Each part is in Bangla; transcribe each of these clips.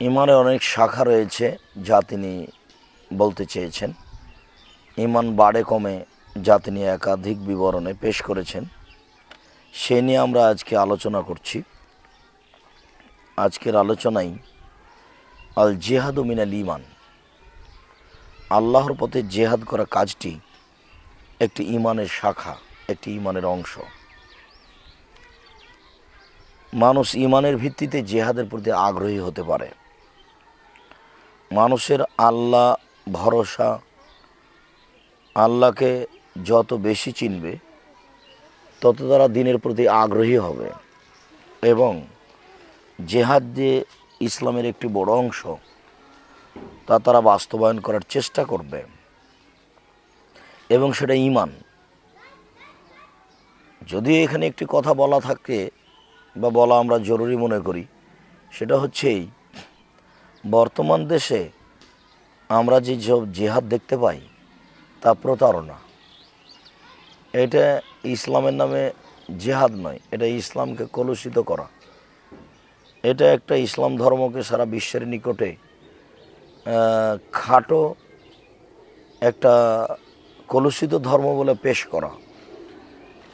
ইমানের অনেক শাখা রয়েছে যা তিনি বলতে চেয়েছেন। ইমান বাড়ে কমে যা তিনি একাধিক বিবরণে পেশ করেছেন। সে নিয়ে আমরা আজকে আলোচনা করছি। আজকের আলোচনায় আল জেহাদু মিনাল ইমান আল্লাহর পথে জেহাদ করা কাজটি একটি ইমানের শাখা, একটি ইমানের অংশ। মানুষ ইমানের ভিত্তিতে জেহাদের প্রতি আগ্রহী হতে পারে। মানুষের আল্লাহ ভরসা, আল্লাহকে যত বেশি চিনবে, তত তারা দিনের প্রতি আগ্রহী হবে। এবং জেহাদ যে ইসলামের একটি বড় অংশ, তা তারা বাস্তবায়ন করার চেষ্টা করবে। এবং সেটা ইমান যদি এখানে একটি কথা বলা থাকে বা বলা আমরা জরুরি মনে করি, সেটা হচ্ছে এই বর্তমান দেশে আমরা যে সব জেহাদ দেখতে পাই, তা প্রতারণা। এটা ইসলামের নামে জেহাদ নয়, এটা ইসলামকে কলুষিত করা। এটা একটা ইসলাম ধর্মকে সারা বিশ্বের নিকটে খাটো একটা কলুষিত ধর্ম বলে পেশ করা।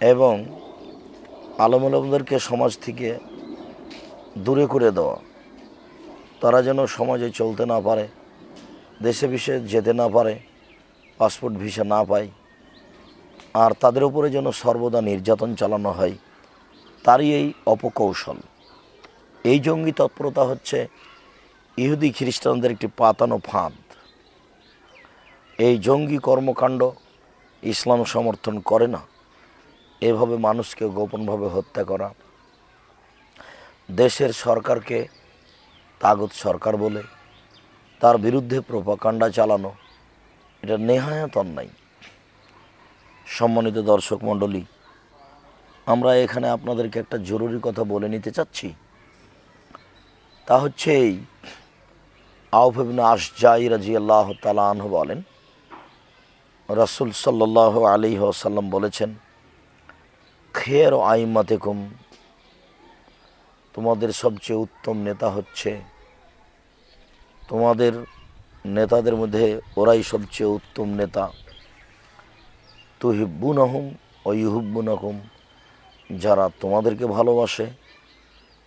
এবং আলম আলমদেরকে সমাজ থেকে দূরে করে দেওয়া। তারা যেন সমাজে চলতে না পারে, দেশে বিশে যেতে না পারে, পাসপোর্ট ভিসা না পায়, আর তাদের উপরে যেন সর্বদা নির্যাতন চালানো হয়, তারই এই অপকৌশল। এই জঙ্গি তৎপরতা হচ্ছে ইহুদি খ্রিস্টানদের একটি পাতানো ফাঁদ। এই জঙ্গি কর্মকাণ্ড ইসলাম সমর্থন করে না। এভাবে মানুষকে গোপনভাবে হত্যা করা। দেশের সরকারকে সরকার বলে, তার বিরুদ্ধে প্রোপাকাণ্ডা চালানো, এটা নেহায়াত অন্যায়। সম্মানিত দর্শক মণ্ডলী, আমরা এখানে আপনাদেরকে একটা জরুরি কথা বলে নিতে চাচ্ছি। তা হচ্ছে এই আউফিবিন আশজাই রাজি আল্লাহ তালাহ বলেন, রসুল সাল্লাহ আলী সাল্লাম বলেছেন, খের ও আইমাতেকুম তোমাদের সবচেয়ে উত্তম নেতা হচ্ছে তোমাদের নেতাদের মধ্যে ওরাই সবচেয়ে উত্তম নেতা। তুহিব্বুন আহম ও ইহুব্বুন আহম যারা তোমাদেরকে ভালোবাসে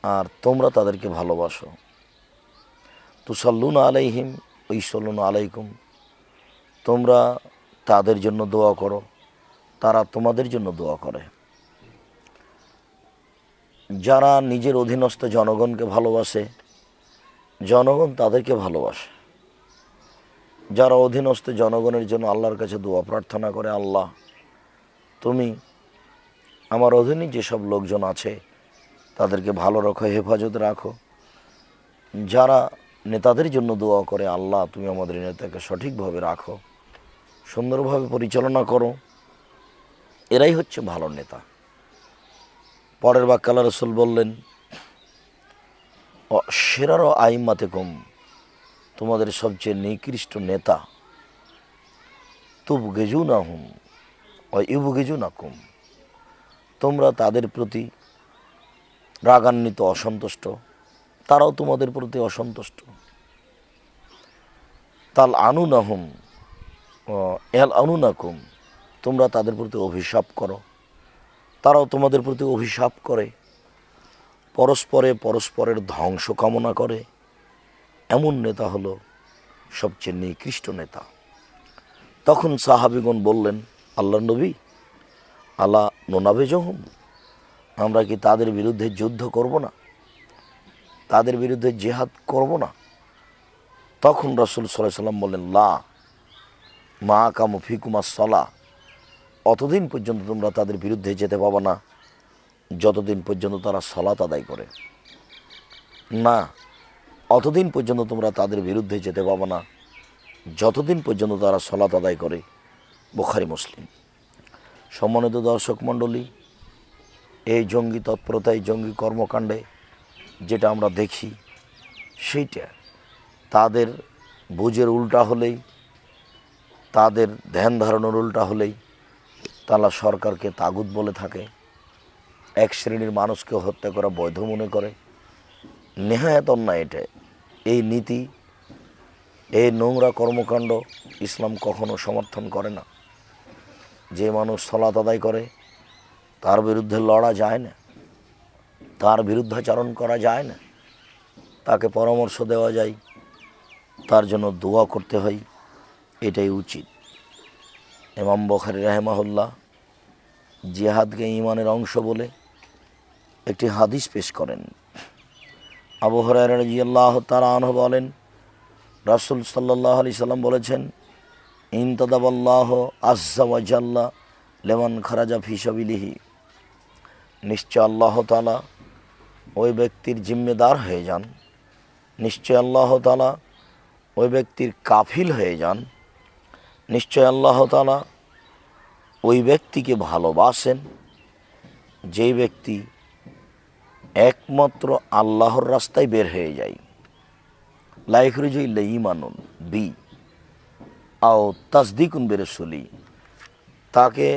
আর তোমরা তাদেরকে ভালোবাসো। তুসাল্লুন আলাইহিম ঐসল্লুন আলাইকুম, তোমরা তাদের জন্য দোয়া করো, তারা তোমাদের জন্য দোয়া করে। যারা নিজের অধীনস্থ জনগণকে ভালোবাসে জনগণ তাদেরকে ভালোবাসে। যারা অধীনস্থ জনগণের জন্য আল্লাহর কাছে দোয়া প্রার্থনা করে, আল্লাহ, তুমি আমার অধীনে যেসব লোকজন আছে, তাদেরকে ভালো রাখো, হেফাজত রাখো। যারা নেতাদের জন্য দোয়া করে, আল্লাহ, তুমি আমাদের নেতাকে সঠিকভাবে রাখো, সুন্দরভাবে পরিচালনা করো। এরাই হচ্ছে ভালো নেতা। পরের বাক্যালা রসুল বললেন "অ সেরারও আইমাতে কম তোমাদের সবচেয়ে নিকৃষ্ট নেতা। তুব গেজু না হুম ও ইবু গেজু না কুম তোমরা তাদের প্রতি রাগান্বিত অসন্তুষ্ট। তারাও তোমাদের প্রতি অসন্তুষ্ট। তাল আনু না হুম এল আনু না কুম তোমরা তাদের প্রতি অভিশাপ করো। তারাও তোমাদের প্রতি অভিশাপ করে। পরস্পরে পরস্পরের ধ্বংস কামনা করে। এমন নেতা হলো সবচেয়ে নিকৃষ্ট নেতা। তখন সাহাবিগণ বললেন আল্লাহ নবী আল্লাহ নোনাবে জহম আমরা কি তাদের বিরুদ্ধে যুদ্ধ করব না? তাদের বিরুদ্ধে জেহাদ করব না? তখন রসুল সাল্লাহ সাল্লাম বললেন, লা, মা কামু ফিকুমা সলা অতদিন পর্যন্ত তোমরা তাদের বিরুদ্ধে যেতে পাবো না। যতদিন পর্যন্ত তারা সলাত আদায় করে। না, অতদিন পর্যন্ত তোমরা তাদের বিরুদ্ধে যেতে পাবো না। যতদিন পর্যন্ত তারা সলাত আদায় করে, বোখারি, মুসলিম। সম্মানিত দর্শক মণ্ডলী, এই জঙ্গি তৎপরতায়, জঙ্গি কর্মকাণ্ডে যেটা আমরা দেখি, সেইটা তাদের বুঝের উল্টা হলেই, তাদের ধ্যান ধারণার উল্টা হলেই তারা সরকারকে তাগুদ বলে থাকে। এক শ্রেণির মানুষকে হত্যা করা বৈধ মনে করে। নেহায়াত অন্যায় এটা এই নীতি, এই নোংরা কর্মকাণ্ড ইসলাম কখনো সমর্থন করে না। যে মানুষ সলাত আদায় করে, তার বিরুদ্ধে লড়া যায় না। তার বিরুদ্ধাচরণ করা যায় না। তাকে পরামর্শ দেওয়া যায়। তার জন্য দোয়া করতে হয়। এটাই উচিত। এমাম বখারি রাহেমাহুল্লাহ জিহাদকে ইমানের অংশ বলে একটি হাদিস পেশ করেন। আবু হরাইরাজিয়াল্লাহ তারা আনহ বলেন, রাসুল সাল্লাহ আলি সাল্লাম বলেছেন ইনতদাবাল্লাহ আজ্জাওয়াজাল্লা লেমান খারাজা ফিসাবিলিহি নিশ্চয় আল্লাহ তালা ওই ব্যক্তির জিম্মেদার হয়ে যান। নিশ্চয় আল্লাহ তালা ওই ব্যক্তির কাফিল হয়ে যান। নিশ্চয় আল্লাহ তালা ওই ব্যক্তিকে ভালোবাসেন। যেই ব্যক্তি একমাত্র আল্লাহর রাস্তায় বের হয়ে যায়। লাইখরুজইল্লা ইমানুন বি আও তাসদিকুন বেরসলি, তাকে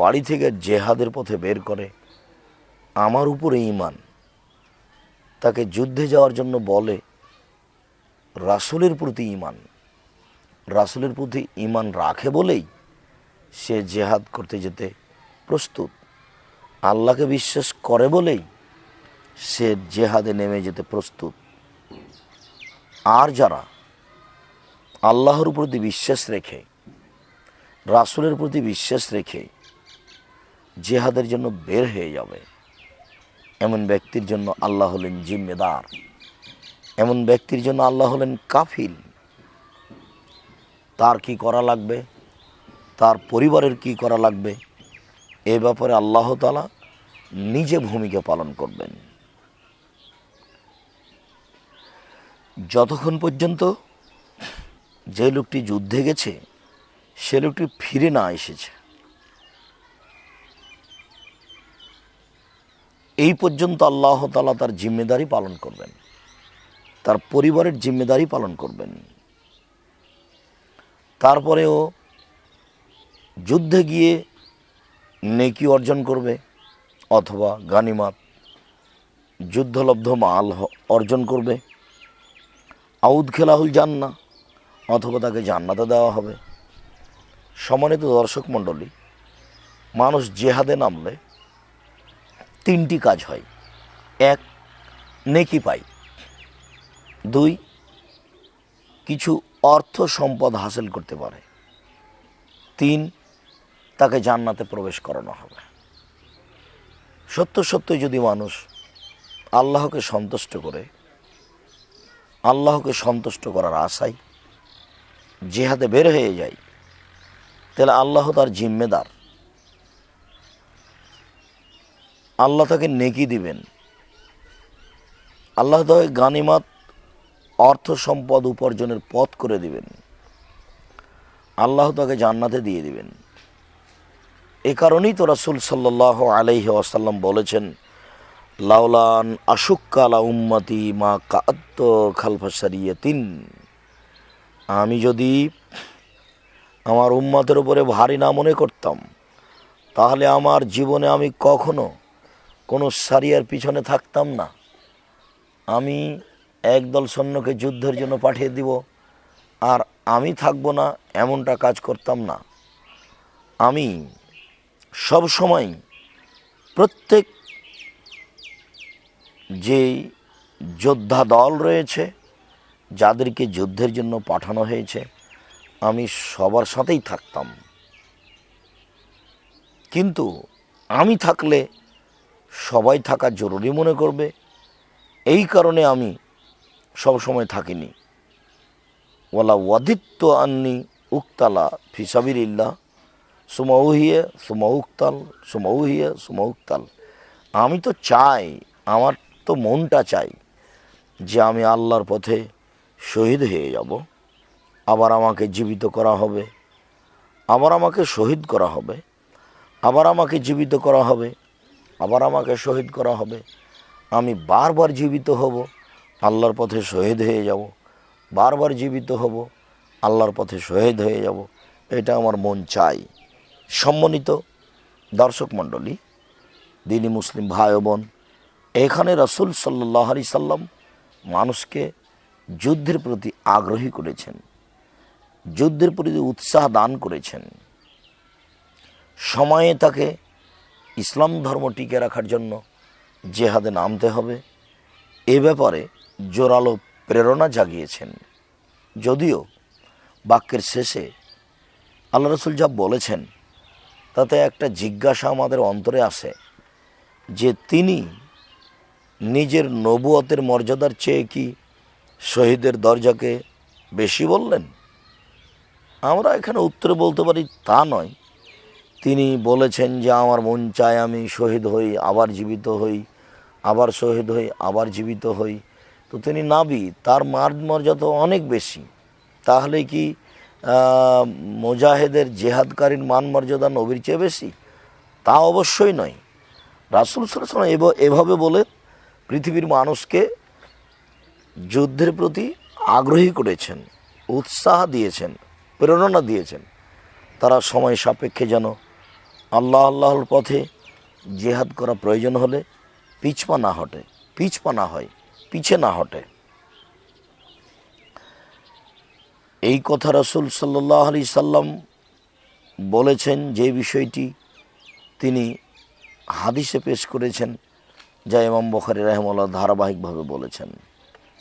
বাড়ি থেকে জেহাদের পথে বের করে। আমার উপরে ইমান তাকে যুদ্ধে যাওয়ার জন্য বলে, রাসুলের প্রতি ইমান রাসুলের প্রতি ইমান রাখে বলেই সে জেহাদ করতে যেতে প্রস্তুত। আল্লাহকে বিশ্বাস করে বলেই সে জেহাদে নেমে যেতে প্রস্তুত। আর যারা আল্লাহর প্রতি বিশ্বাস রেখে, রাসুলের প্রতি বিশ্বাস রেখে জেহাদের জন্য বের হয়ে যাবে, এমন ব্যক্তির জন্য আল্লাহ হলেন জিম্মেদার, এমন ব্যক্তির জন্য আল্লাহ হলেন কাফিল। তার কি করা লাগবে? তার পরিবারের কি করা লাগবে? এ ব্যাপারে আল্লাহ তালা নিজে ভূমিকা পালন করবেন। যতক্ষণ পর্যন্ত যে লোকটি যুদ্ধে গেছে, সে লোকটি ফিরে না এসেছে। এই পর্যন্ত আল্লাহ তালা তার জিম্মেদারি পালন করবেন। তার পরিবারের জিম্মেদারি পালন করবেন। তারপরেও যুদ্ধে গিয়ে নেকি অর্জন করবে অথবা গানিমাত, যুদ্ধলব্ধ মাল অর্জন করবে। আউদ খেলাহুল জান্না অথবা তাকে জান্নাতে দেওয়া হবে। সম্মানিত দর্শক মণ্ডলী, মানুষ জেহাদে নামলে তিনটি কাজ হয়। এক, নেকি পাই। দুই, কিছু অর্থ সম্পদ হাসিল করতে পারে। তিন, তাকে জান্নাতে প্রবেশ করানো হবে। সত্য সত্যই যদি মানুষ আল্লাহকে সন্তুষ্ট করে আল্লাহকে সন্তুষ্ট করার আশায় জেহাদে বের হয়ে যায়, তাহলে আল্লাহ তার জিম্মেদার। আল্লাহ তাকে নেকি দিবেন। আল্লাহ তাকে গানিমাত অর্থ সম্পদ উপার্জনের পথ করে দিবেন। আল্লাহ তাকে জান্নাতে দিয়ে দিবেন। এ কারণেই তো রাসুল সাল্লাহ আলাইহি আসাল্লাম বলেছেন লাউলান আশুক্কালা উম্মতি মা কাত্ত খালফা তিন আমি যদি আমার উম্মাতের উপরে ভারী না মনে করতাম, তাহলে আমার জীবনে আমি কখনো কোনো সারিয়ার পিছনে থাকতাম না। আমি একদল সৈন্যকে যুদ্ধের জন্য পাঠিয়ে দিব, আর আমি থাকব না, এমনটা কাজ করতাম না। আমি সব সময় প্রত্যেক যে যোদ্ধা দল রয়েছে, যাদেরকে যুদ্ধের জন্য পাঠানো হয়েছে, আমি সবার সাথেই থাকতাম। কিন্তু আমি থাকলে সবাই থাকা জরুরি মনে করবে। এই কারণে আমি সব সময় থাকিনি। ওয়ালা ওয়াদিত্য আন্নি উক্তালা ফিসাবিল্লাহ সুমাউহিয়া সুমা উক্তাল সুমাউহিয়া সুমা উক্তাল। আমি তো চাই আমার তো মনটা চাই যে আমি আল্লাহর পথে শহীদ হয়ে যাব। আবার আমাকে জীবিত করা হবে। আবার আমাকে শহীদ করা হবে। আবার আমাকে জীবিত করা হবে। আবার আমাকে শহীদ করা হবে। আমি বারবার জীবিত হব, আল্লাহর পথে শহীদ হয়ে যাব। বারবার জীবিত হব, আল্লাহর পথে শহীদ হয়ে যাব। এটা আমার মন চাই। সম্মানিত দর্শক মণ্ডলী, দিনী মুসলিম ভাই বোন এখানে রসুল সাল্লাহ আলি সাল্লাম মানুষকে যুদ্ধের প্রতি আগ্রহী করেছেন, যুদ্ধের প্রতি উৎসাহ দান করেছেন। সময়ে তাকে ইসলাম ধর্ম টিকে রাখার জন্য জেহাদে নামতে হবে। এ ব্যাপারে জোরালো প্রেরণা জাগিয়েছেন। যদিও বাক্যের শেষে আল্লাহ রসুল যা বলেছেন, তাতে একটা জিজ্ঞাসা আমাদের অন্তরে আসে যে তিনি নিজের নবুয়তের মর্যাদার চেয়ে কি শহীদের দরজাকে বেশি বললেন? আমরা এখানে উত্তরে বলতে পারি তা নয়। তিনি বলেছেন যে, আমার মন চায় আমি শহীদ হই, আবার জীবিত হই, আবার শহীদ হই, আবার জীবিত হই। তো তিনি নাবি, তার মার মর্যাদা অনেক বেশি। তাহলে কি মোজাহেদের জেহাদকারীর মান মর্যাদা নবীর চেয়ে বেশি? তা অবশ্যই নয়। রাসুল সাল্লাম এভাবে বলে পৃথিবীর মানুষকে যুদ্ধের প্রতি আগ্রহী করেছেন, উৎসাহ দিয়েছেন, প্রেরণা দিয়েছেন। তারা সময় সাপেক্ষে যেন আল্লাহ আল্লাহর পথে জেহাদ করা প্রয়োজন হলে পিছপা না হটে, পিছপা না হয়, পিছে না হটে। এই কথা রসুল সাল্লাহ আলি সাল্লাম বলেছেন যে বিষয়টি তিনি হাদিসে পেশ করেছেন। যা ইমাম বখারি রহমাল্লাহ ধারাবাহিকভাবে বলেছেন।